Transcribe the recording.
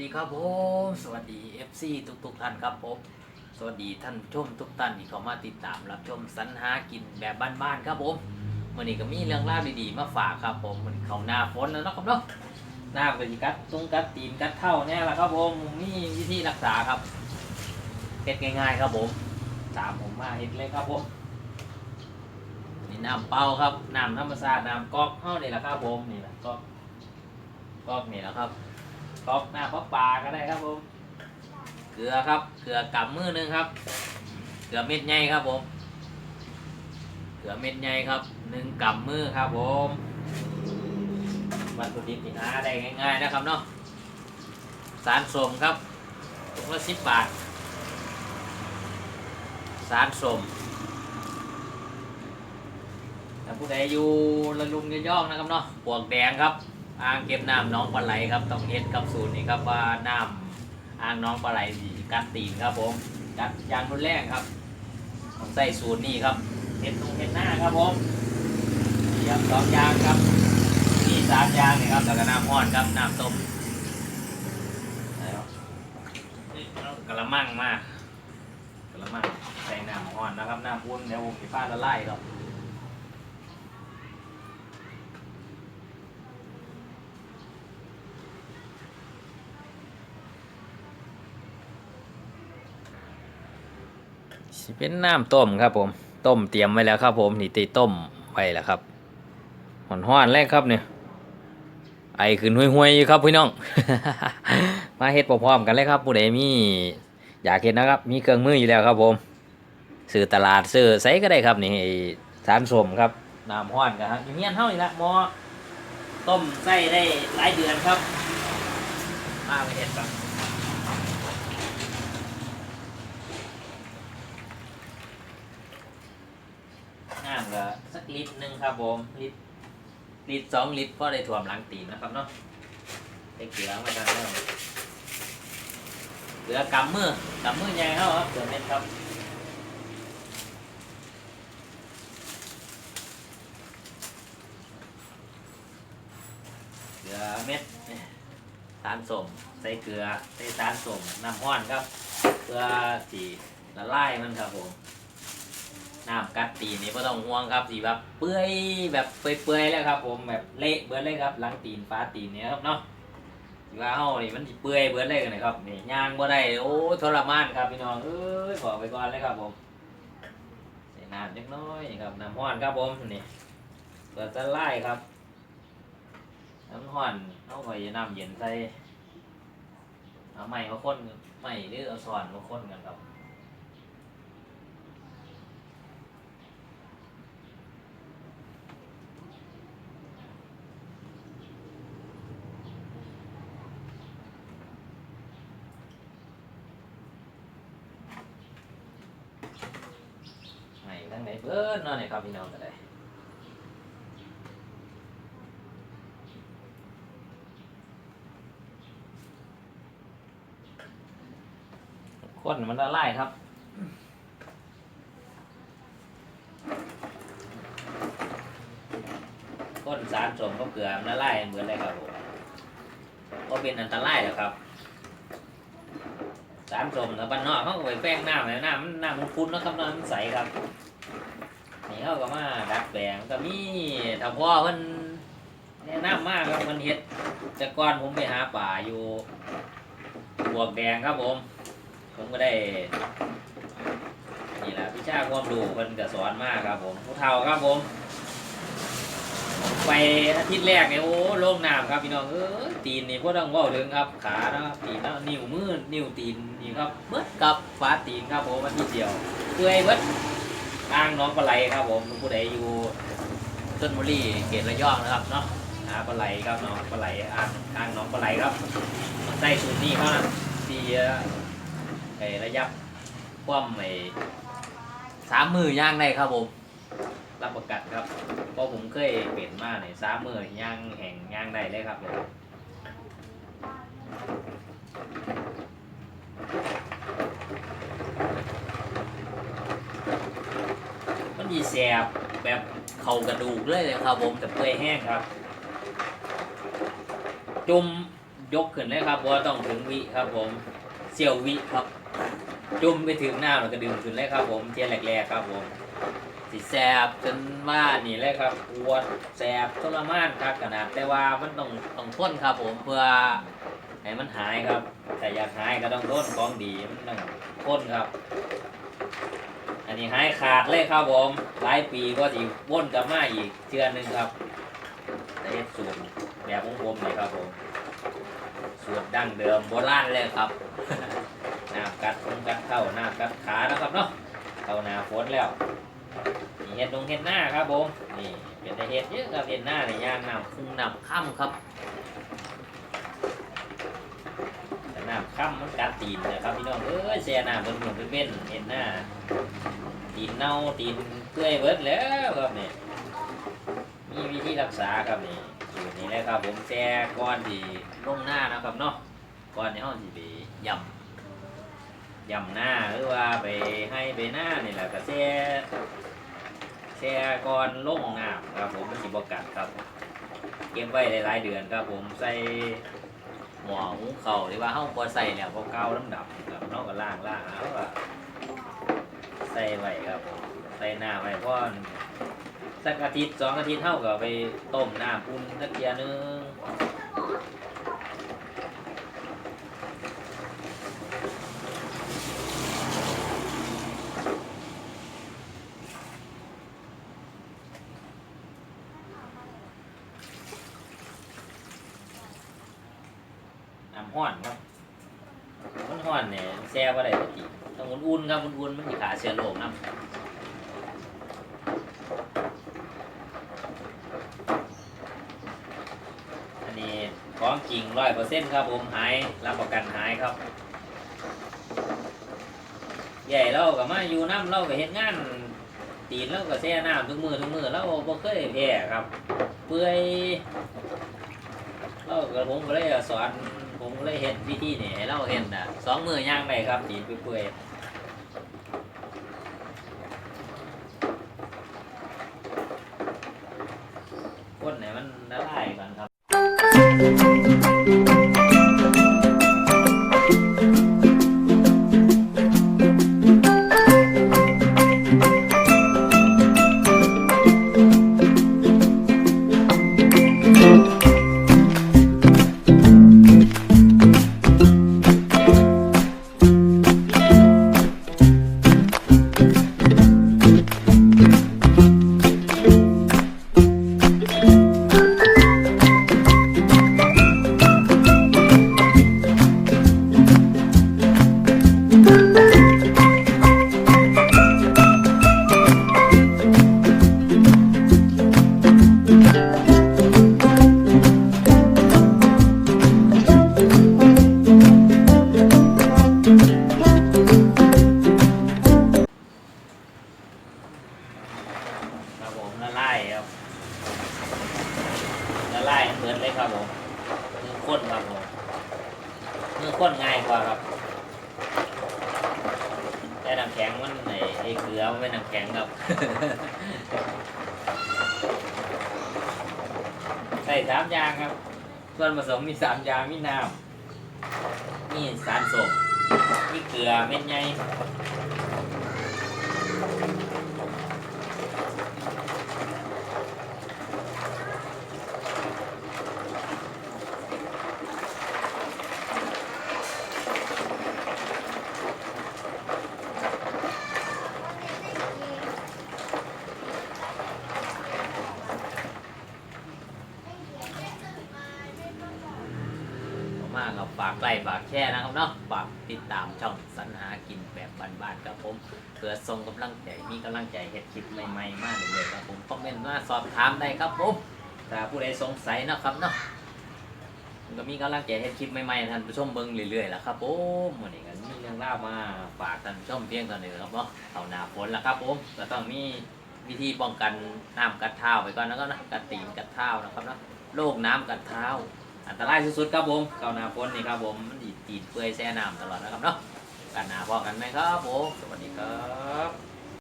ดีครับผมสวัสดี FC ทุกทุกๆท่านครับผมสวัสดีท่านชมทุกท่านที่เข้ามาติดตามรับชมสรรหากินแบบบ้านๆครับผมวันนี้ก็มีเรื่องราวดีๆมาฝากครับผมมันเขาหน้าฝนแล้วนะครับเนาะหน้าก็สิกัดตรงกัดตีนกัดเท่าเนี่ยแหละครับผมมีวิธีรักษาครับเฮ็ดง่ายๆครับผมตามผมมาเฮ็ดเลยครับผมนี่น้ำเปล่าครับน้ำธรรมชาติน้ำก๊อกเฮานี่แหละครับผมนี่แหละก๊อกก๊อกนี่แหละครับ ก๊อกหน้าก๊อกปลาก็ได้ครับผมเกลือครับเกลือกำมือหนึงครับ เกลือเม็ดใหญ่ครับผม เกลือเม็ดใหญ่ครับหนึ่งกำมือครับผมวัตถุดิบที่หาได้ง่าย ๆนะครับเนาะสารสมครับถุงละสิบบาท สารสมถ้าผู้ใดอยู่ระลุงระย่องนะครับเนาะปวกแดงครับ อ่างเก็บน้ำน้องปลาไหลครับต้องเฮ็ดกับสูตรนี้ครับว่าน้ำอ่างน้องปลาไหลสิกัดตีนครับผมกัดยางรุนแรงครับต้องใส่สูตรนี้ครับเฮ็ดตรงเฮ็ดหน้าครับผมนี่ครับสองยางครับนี่สามยางนี่ครับแล้วก็น้ำห้อนครับน้ำต้มกระมังมากกระมังใส่น้ำห้อนนะครับน้ำอุ่นเดี๋ยวผมจะฟ้าละลายครับ สิเป็นน้ำต้มครับผม ต้มเตรียมไว้แล้วครับผมนี่ตีต้มไว้แล้วครับหอนห้อนแรกครับเนี่ยไอขึ้นห้วยๆอยู่ครับพี่น้อง มาเฮ็ดพร้อมกันเลยครับผู้ใดมีอยากเห็นนะครับ มีเครื่องมืออยู่แล้วครับผมซื้อตลาดซื้อไซก็ได้ครับนี่สารสมครับน้ำห้อนกันครับอย่างเงี้ยเท่านี้ละหมอต้มไส้ได้หลายเดือนครับมาไปเห็ดครับ ก็สักลิตรหนึ่งครับผมลิตรลิตรสองลิตรก็ได้ถ่วมหลังตีนนะครับเนาะได้เกลือมากันแล้วเกลือกำมือกำมือใหญ่เขาครับเกลือเม็ดครับเกลือเม็ดสารสมใส่เกลือใส่สารสมน้ำห้อนครับ เพื่อสีละลายมันครับผม น้ำกัดตีนนี่ก็ต้องห่วงครับสีแบบเปื่อยแบบเปื่อยๆแล้วครับ ผมแบบเละเบิดเลยครับหลังตีนฟ้าตีนเนี่ยครับเนาะสีว่าเฮานี่มันเปื่อยเบิดเลยกันนะครับนี่ย่างบ่ได้โอ้ทรมานครับพี่น้องเอ้ยบอกไปก่อนเลยครับผมใส่น้ำเล็กน้อยครับน้ำห้อนครับผมนี่เปิดจะไล่ครับน้ำห้อนเอาไว้น้ำเย็นใส่เอาไม้มาข้นไม้หรือเอาส่วนมาข้นกันครับ ทั้งไหนเบิดเนาะนี่ครับพี่น้องก็ได้คนมันละลายครับคนสารสมก็เกลือมันละลายเหมือนเลยครับผมก็เป็นอันตรายแหละครับ สารสมถ้าบ้านนอกเขาก็ไปแป้งหน้ำเลยน้ำมันหน้ำมันคุ้นนะครับน้ำมันใสครับ เขาก็มาดัดแปลงก็มีถ้าพ่อเพิ่นแนะนำมากครับมันเฮ็ดแต่ก่อนผมไปหาป่าอยู่บวกแดงครับผม ผมก็ได้นี่แหละวิชาความรู้เพิ่นก็สอนมากครับผมผู้เฒ่าครับผม ไปอาทิตย์แรกเนี่ยโอ้โล่งน้ำครับพี่น้องเอ้ยตีนนี่พวกต้องว่าถึงครับ ขานะตีนแล้วนิ้วมือนิ้วตีนนี่ครับเบิดกับฝาตีนครับผมอาทิตย์เดียวเปื่อยเบิด อ่างน้องปลาไหลครับผมผู้ใดอยู่ต้นบุรีเขตระยองนะครับเนาะหาปลาไหลครับน้องปลาไหลอ่างอ่างน้องปลาไหลครับได้สูตรนี้เขานะที่ไอ้ระยะความไอ้สามมือย่างได้ครับผมรับประกันครับเพราะผมเคยเปลี่ยนมาในสามมือย่างแห่งย่างได้เลยครับเลย มันยีแสบแบบเข่ากระดูกเลยนะครับผมแต่เปื่อยแห้งครับ จุ่มยกขึ้นเลยครับว่าต้องถึงวิครับผมเสี่ยววิครับ จุ่มไปถึงน้ำแล้วก็ดึงขึ้นเลยครับ ผมเทียนแรกๆครับ ผมสิแสบจนว่านี่เลยครับปวดแสบทรมานครับขนาดแต่ว่ามันต้องต้องทนครับ ผมเพื่อให้มันหายครับ แต่อยากหายก็ต้องทนของดีมันต้องทนครับ นนี้หายขาดเลยครับผมหลายปีก็สิว่นกลับมาอีกเทือนหนึ่งครับแต่เฮ็ดสูตรแบบของผมนี่ครับผมสูตรดั้งเดิมโบราณเลยครับน้ำกัดคงกัดเข้าหน้ำกัดขานะครับเนาะเข้าหน้าฝนแล้วนี่เห็ดลงเห็ดหน้าครับผมนี่เป็นแต่เห็ดเยอะครับเห็ดหน้าเนี่ยย่างน้ำคุ้งน้ำค่ำครับแต่ น้ำค่ำมันกัดตีนนะครับพี่น้องเอ้ยแช่น้ำบนหนุนเป็นเว้นเห็ดหน้า ตีนเน่าตีนเปื่อยเบิดแล้วครับนี่มีวิธีรักษาครับนี่สูตรนี้นะครับผมแช่ก้อนที่ลงหน้านะครับเนาะก้อนในห้องที่ไปยำยำหน้าหรือว่าไปให้ไปหน้านี่แหละก็แช่แช่ก่อนลงน้ำครับผมมันสิบกัดครับเก็บไว้หลายๆเดือนครับผมใส่ หมอหุงเข่าหรือว่าเฮาพอใส่แล้วพอเกาลำดับครับเนอกก็ล่างล่างแล้วก็ใส่ไว้ครับใส่หน้าไว้พอนสักอาทิตย์สองอาทิตย์เท่ากับไปต้มน้ำอุ่นสักเทียนึง น้ำห้อนครับมันห้อนเนี่ยแซ่บอะไรตะกี้ต้องอุ่นๆครับอุ่นๆมันมีขาเชื้อโรคนะอันนี้ของจริงร้อยเปอร์เซ็นต์ครับผมหายรับประกันหายครับ ใหญ่เราก็มาอยู่น้ำเราก็เห็นงานตีนเราก็แช่น้ำทุกมือทุกมือเราบ่เคยแพ้ครับ เปื่อยเราก็ผมก็เลยสอน เลยเห็นวิธีนี่ให้เราเห็นน่ะสองมือย่างไปครับตีนเปื่อยๆคนไหนมันละลายก่อนครับ ข็งครับ ใส่สามอย่างครับ ส่วนผสมมีสามอย่างมีน้ำมีสารสมมีเกลือเม็ดใหญ่ มากครับฝากไลค์ฝากแชร์นะครับเนาะฝากติดตามช่องสรรหากินแบบบ้านๆครับผมเพื่อส่งกำลังใจมีกำลังใจเฮ็ดคลิปใหม่ๆมากเลยครับผมคอมเมนต์มาสอบถามได้ครับผมถ้าผู้ใดสงสัยนะครับเนาะก็มีกำลังใจเฮ็ดคลิปใหม่ๆท่านผู้ชมเบิ่งเรื่อยๆแหละครับผมวันนี้ก็มีเรื่องเล่ามาฝากท่านผู้ชมเพียงเท่านี้ครับเนาะเอาหน้าฝนแล้วครับผมก็ต้องมีวิธีป้องกันน้ำกัดเท้าไปก่อนนะครับนะกัดตีนกัดเท้านะครับเนาะโรคน้ำกัดเท้า อันตรายสุดๆครับผมเข้าหน้าฝนนี่ครับผมมันดีตีนเปื่อยแช่น้ำตลอดนะครับเนาะกันหนาพอกันไหมครับผมสวัสดีครับ